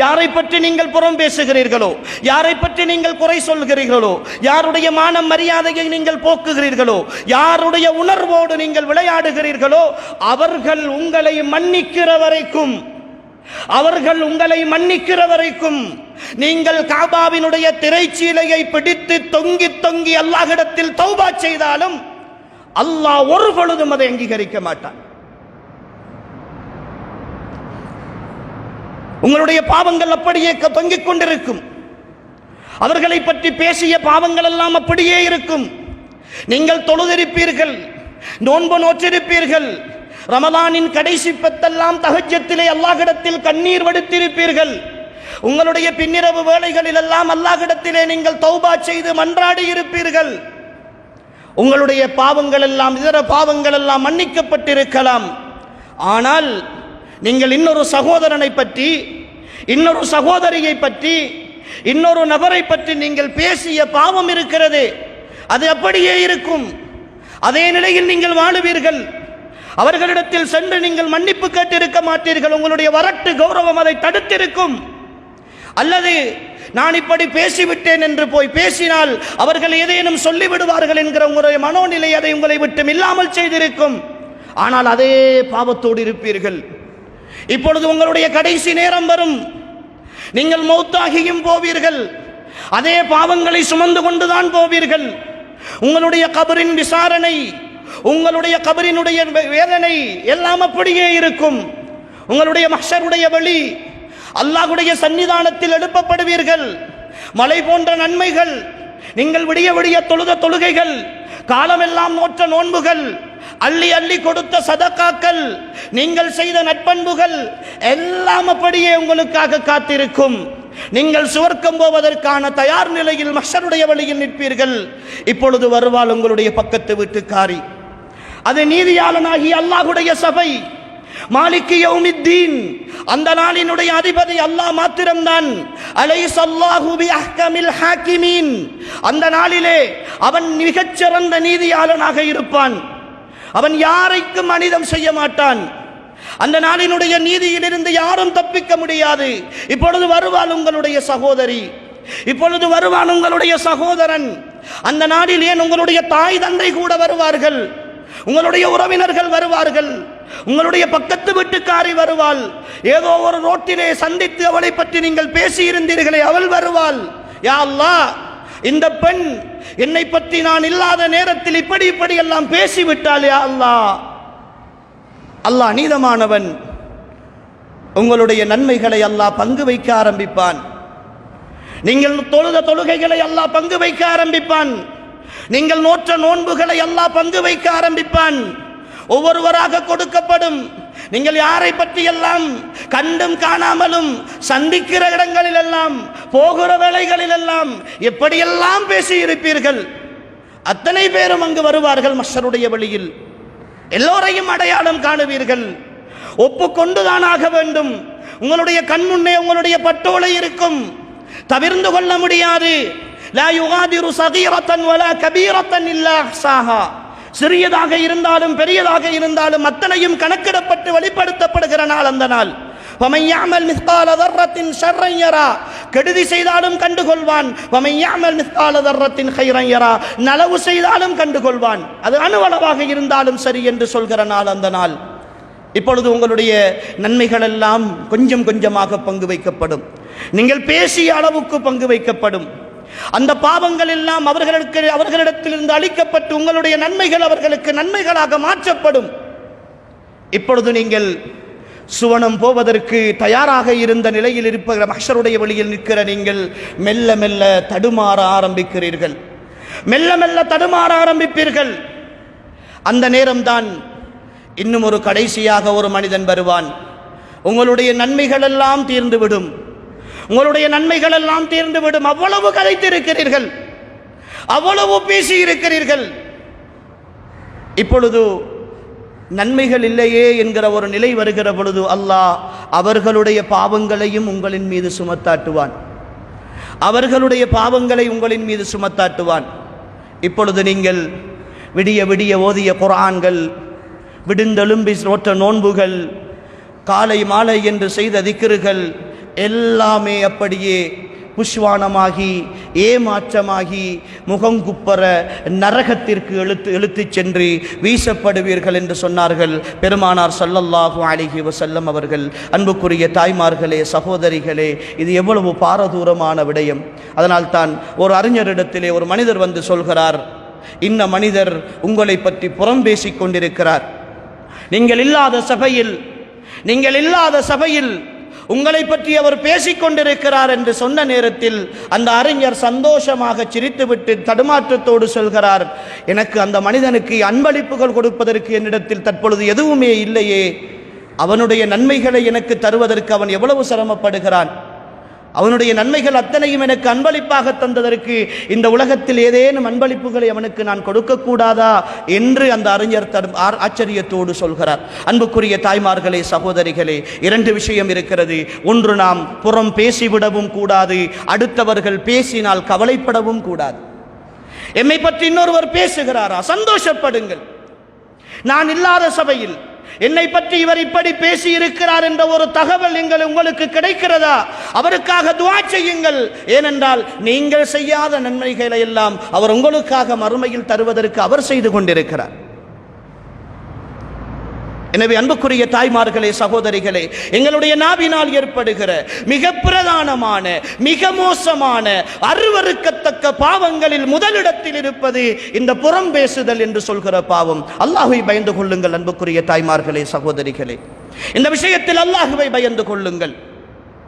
யாரை பற்றி நீங்கள் புறம் பேசுகிறீர்களோ யாரை பற்றி நீங்கள் குறை சொல்கிறீர்களோ யாருடைய மானம் மரியாதையை நீங்கள் போக்குகிறீர்களோ யாருடைய உணர்வோடு நீங்கள் விளையாடுகிறீர்களோ அவர்கள் உங்களை மன்னிக்கிற வரைக்கும் அவர்கள் உங்களை மன்னிக்கிற வரைக்கும் நீங்கள் காபாவினுடைய திரைச்சீலையை பிடித்து தொங்கி தொங்கி அல்லாஹிடத்தில் தௌபா செய்தாலும் அல்லாஹ் ஒரு பொழுதும் அதை அங்கீகரிக்க மாட்டான். உங்களுடைய பாவங்கள் அப்படியே க- தொங்கிக் கொண்டிருக்கும். அவர்களை பற்றி பேசிய பாவங்கள் எல்லாம் அப்படியே இருக்கும். நீங்கள் தொழுதிருப்பீர்கள் நோன்பு நோற்றிருப்பீர்கள் ரமலானின் கடைசி பத்தெல்லாம் தகஜத்திலே அல்லாஹிடத்தில் கண்ணீர் வடித்திருப்பீர்கள். உங்களுடைய பின்னிரவு வேலைகளில் எல்லாம் அல்லாஹிடத்திலே நீங்கள் தௌபா செய்து மன்றாடி இருப்பீர்கள். உங்களுடைய பாவங்கள் எல்லாம் இதர பாவங்கள் எல்லாம் மன்னிக்கப்பட்டிருக்கலாம். ஆனால் நீங்கள் இன்னொரு சகோதரனை பற்றி இன்னொரு சகோதரியை பற்றி இன்னொரு நபரை பற்றி நீங்கள் பேசிய பாவம் இருக்கிறது. அது அப்படியே இருக்கும். அதே நிலையில் நீங்கள் வாழுவீர்கள். அவர்களிடத்தில் சென்று நீங்கள் மன்னிப்பு கேட்டிருக்க மாட்டீர்கள். உங்களுடைய வரட்டு கௌரவம் அதை தடுத்திருக்கும். அல்லது நான் இப்படி பேசிவிட்டேன் என்று போய் பேசினால் அவர்கள் ஏதேனும் சொல்லிவிடுவார்கள் என்கிற உங்களுடைய மனோநிலை அதை உங்களை விட்டு இல்லாமல் செய்திருக்கும். ஆனால் அதே பாவத்தோடு இருப்பீர்கள். இப்பொழுது உங்களுடைய கடைசி நேரம் வரும். நீங்கள் மௌத்தாகியும் போவீர்கள். அதே பாவங்களை சுமந்து கொண்டுதான் போவீர்கள். உங்களுடைய கபரின் விசாரணை உங்களுடைய கபரினுடைய வே- வேதனை எல்லாம் அப்படியே இருக்கும். உங்களுடைய மஷருடைய வழி அல்லாஹுடைய சன்னிதானத்தில் எழுப்பப்படுவீர்கள். மலை போன்ற நன்மைகள் நீங்கள் விடிய விடிய தொழுத தொழுகைகள் காலமெல்லாம் நோற்ற நோன்புகள் அள்ளி அள்ளி கொடுத்த சதக்காக்கள் நீங்கள் செய்த நட்பண்புகள் எல்லாம் அப்படியே உங்களுக்காக காத்திருக்கும். நீங்கள் சுவர்க்கம் போவதற்கான தயார் நிலையில் மஷருடைய வழியில் நிற்பீர்கள். இப்பொழுது வருவாள் உங்களுடைய பக்கத்து வீட்டுக்காரி. அது நீதியாளனாகி அல்லாஹுடைய சபை மாலிக்கு யௌமித்தீன். அந்த நாளினுடைய அதிபதி அல்லாஹ் மாத்திரம்தான். அலைஸ் அல்லாஹு பி அஹ்கமில் ஹாக்கிமீன். அந்த நாளிலே அவன் மிகச்சிறந்த நீதியாளனாக இருப்பான். அவன் யாரைக்கும் அனிதம் செய்ய மாட்டான். அந்த நாளினுடைய நீதியிலிருந்து யாரும் தப்பிக்க முடியாது. இப்பொழுது வருவாள் உங்களுடைய சகோதரி. இப்பொழுது வருவான் உங்களுடைய சகோதரன். அந்த நாளில் ஏன் உங்களுடைய தாய் தந்தை கூட வருவார்கள்? உங்களுடைய உறவினர்கள் வருவார்கள். உங்களுடைய பக்கத்து வீட்டுக்காரி வருவாள். ஏதோ ஒரு ரோட்டிலே சந்தித்து அவளை பற்றி நீங்கள் பேசியிருந்தீர்களே அவள் வருவாள். யா அல்லா இந்த பெண் என்னை பற்றி நான் இல்லாத நேரத்தில் இப்படி இப்படி எல்லாம் பேசிவிட்டாலே அல்லாஹ். அல்லாஹ் நீதமானவன். உங்களுடைய நன்மைகளை அல்லாஹ் பங்கு வைக்க ஆரம்பிப்பான். நீங்கள் தொழுத தொழுகைகளை அல்லாஹ் பங்கு வைக்க ஆரம்பிப்பான். நீங்கள் நோற்ற நோன்புகளை அல்லாஹ் பங்கு வைக்க ஆரம்பிப்பான். ஒவ்வொருவராக கொடுக்கப்படும். நீங்கள் யாரை பற்றி எல்லாம் கண்டும் காணாமலும் சந்திக்கிற இடங்களில் எல்லாம் போகிற வேலைகளிலெல்லாம் எப்படியெல்லாம் பேசியிருப்பீர்கள்? அத்தனை பேரும் அங்கு வருவார்கள் மஷருடைய வழியில். எல்லோரையும் அடையாளம் காணுவீர்கள். ஒப்புக்கொண்டுதான் ஆக வேண்டும். உங்களுடைய கண்முன்னே உங்களுடைய பட்டோலை இருக்கும். தவிர்ந்து கொள்ள முடியாது. லா யுகாதிரு சகீரத்தன் வலா கபீரத்தன் இல்லா சாஹா சிறியதாக இருந்தாலும் பெரியதாக இருந்தாலும் அத்தனையும் கணக்கிடப்பட்டு வெளிப்படுத்தப்படுகிற நாள் அந்த நாள். வமையாமல் மிஸ்கால தர்ரத்தின் ஷர்ரையரா கெடுதி செய்தாலும் கண்டுகொள்வான் வமையாமல் மிஸ்கால தர்ரத்தின் ஹைரையரா நலவு செய்தாலும் கண்டுகொள்வான் அது அணுவளவாக இருந்தாலும் சரி என்று சொல்கிற நாள் அந்த நாள் இப்பொழுது உங்களுடைய நன்மைகள் எல்லாம் கொஞ்சம் கொஞ்சமாக பங்கு வைக்கப்படும் நீங்கள் பேசிய அளவுக்கு பங்கு வைக்கப்படும் அந்த பாவங்கள் எல்லாம் அவர்களுக்கு அவர்களிடத்திலிருந்து அளிக்கப்பட்டு உங்களுடைய நன்மைகள் அவர்களுக்கு நன்மைகளாக மாற்றப்படும் இப்பொழுது நீங்கள் சுவனம் போவதற்கு தயாராக இருந்த நிலையில் இருப்பகிற மஷருடைய வழியில் நிற்கிற நீங்கள் மெல்ல மெல்ல தடுமாற ஆரம்பிக்கிறீர்கள். மெல்ல மெல்ல தடுமாற ஆரம்பிப்பீர்கள். அந்த நேரம்தான் இன்னும் ஒரு கடைசியாக ஒரு மனிதன் வருவான். உங்களுடைய நன்மைகள் எல்லாம் தீர்ந்துவிடும். உங்களுடைய நன்மைகள் எல்லாம் தீர்ந்துவிடும். அவ்வளவு கதைத்திருக்கிறீர்கள். அவ்வளவு பேசி இருக்கிறீர்கள் இப்பொழுது நன்மைகள் இல்லையே என்கிற ஒரு நிலை வருகிற பொழுது அல்லாஹ் அவர்களுடைய பாவங்களையும் உங்களின் மீது சுமத்தாட்டுவான். அவர்களுடைய பாவங்களை உங்களின் மீது சுமத்தாட்டுவான். இப்பொழுது நீங்கள் விடிய விடிய ஓதிய குரான்கள் விடுந்தெலும்பி நோற்ற நோன்புகள் காலை மாலை என்று செய்த திக்கிறுகள் எல்லாமே அப்படியே புஷ்வானமாகி ஏமாற்றமாகி முகங்குப்பர நரகத்திற்கு எழுத்து இழுத்துச் சென்று வீசப்படுவீர்கள் என்று சொன்னார்கள். பெருமானார் சல்லல்லாஹு அலைஹி வசல்லம் அவர்கள் அன்புக்குரிய தாய்மார்களே சகோதரிகளே இது எவ்வளவு பாரதூரமான விடயம். அதனால் தான் ஒரு அறிஞரிடத்திலே ஒரு மனிதர் வந்து சொல்கிறார் இன்ன மனிதர் உங்களை பற்றி புறம் பேசிக் கொண்டிருக்கிறார். நீங்கள் இல்லாத சபையில் நீங்கள் இல்லாத சபையில் உங்களை பற்றி அவர் பேசிக்கொண்டிருக்கிறார் என்று சொன்ன நேரத்தில் அந்த அறிஞர் சந்தோஷமாக சிரித்துவிட்டு தடுமாற்றத்தோடு சொல்கிறார் எனக்கு அந்த மனிதனுக்கு அன்பளிப்புகள் கொடுப்பதற்கு என்னிடத்தில் தற்பொழுது எதுவுமே இல்லையே. அவனுடைய நன்மைகளை எனக்கு தருவதற்கு அவன் எவ்வளவு சிரமப்படுகிறான். அவனுடைய நன்மைகள் அத்தனையும் எனக்கு அன்பளிப்பாக தந்ததற்கு இந்த உலகத்தில் ஏதேனும் அன்பளிப்புகளை அவனுக்கு நான் கொடுக்கக்கூடாதா என்று அந்த அறிஞர் தரும் ஆச்சரியத்தோடு சொல்கிறார். அன்புக்குரிய தாய்மார்களே சகோதரிகளே இரண்டு விஷயம் இருக்கிறது. ஒன்று நாம் புறம் பேசிவிடவும் கூடாது அடுத்தவர்கள் பேசினால் கவலைப்படவும் கூடாது. எம்மை பற்றி இன்னொருவர் பேசுகிறாரா? சந்தோஷப்படுங்கள். நான் இல்லாத சபையில் என்னை பற்றி இவர் இப்படி பேசி இருக்கிறார் என்ற ஒரு தகவல் எங்கள் உங்களுக்கு கிடைக்கிறதா? அவருக்காக துவா செய்யுங்கள். ஏனென்றால் நீங்கள் செய்யாத நன்மைகளை எல்லாம் அவர் உங்களுக்காக மறுமையில் தருவதற்கு அவர் செய்து கொண்டிருக்கிறார். எனவே அன்புக்குரிய தாய்மார்களே சகோதரிகளே எங்களுடைய நாவினால் ஏற்படுகிற மிக பிரதானமான மிக மோசமான அருவருக்கத்தக்க பாவங்களில் முதலிடத்தில் இருப்பது இந்த புறம் பேசுதல் என்று சொல்கிற பாவம். அல்லாஹுவை பயந்து கொள்ளுங்கள் அன்புக்குரிய தாய்மார்களே சகோதரிகளே. இந்த விஷயத்தில் அல்லாஹுவை பயந்து கொள்ளுங்கள்.